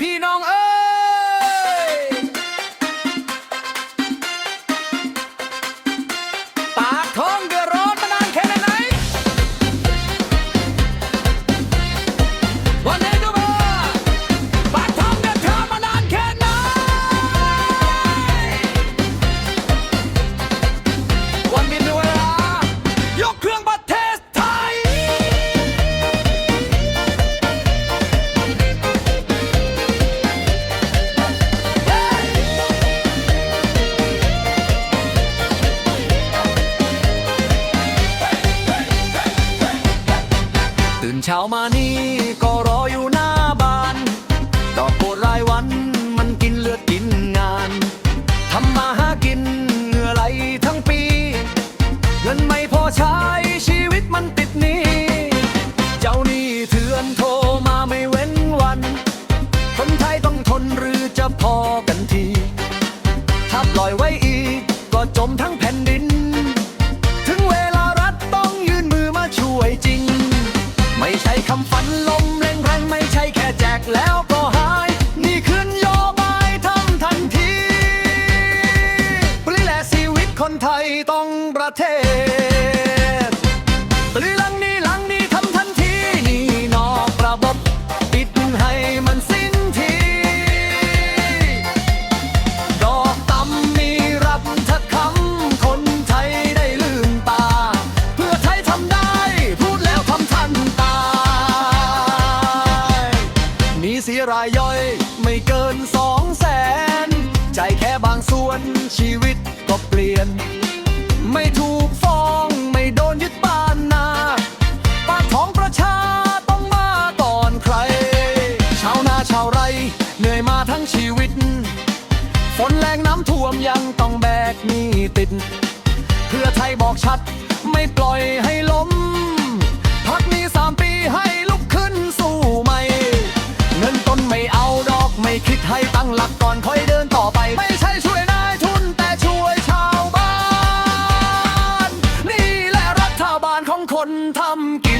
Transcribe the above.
พี่น้องเอ้ เช้ามานี่ก็รออยู่หน้าบ้าน ดอกโบรายวันมันกินเลือดกินงานทำมาหากินเหงื่อไหลทั้งปี เงินไม่พอใช้ชีวิตมันติดหนี้เจ้านี้เถื่อนโทรมาไม่เว้นวัน คนไทยต้องทนหรือจะพอกันที ถ้าปล่อยไว้อีกก็จมทั้ง ไม่ใช่คำฝันลมแรงแรงไม่ใช่แค่แจกแล้วก็หาย นี่คืนโยบายทำทันทีปลิแลชีวิตคนไทยต้องประเทศปลิ หนีเสียรายย่อย ไม่เกินสองแสนใจแค่บางส่วนชีวิตก็เปลี่ยน ไม่ถูกฟ้องไม่โดนยึดบ้านนาปากท้องประชาต้องมาก่อนใคร ชาวนาชาวไรเหนื่อยมาทั้งชีวิต ฝนแรงน้ำท่วมยังต้องแบกหนี้ติด เพื่อไทยบอกชัดไม่ปล่อยให้ล้ม ก่อนค่อยเดินต่อไป ไม่ใช่ช่วยนายทุนแต่ช่วยชาวบ้าน นี่แหละรัฐบาลของคนทำกิน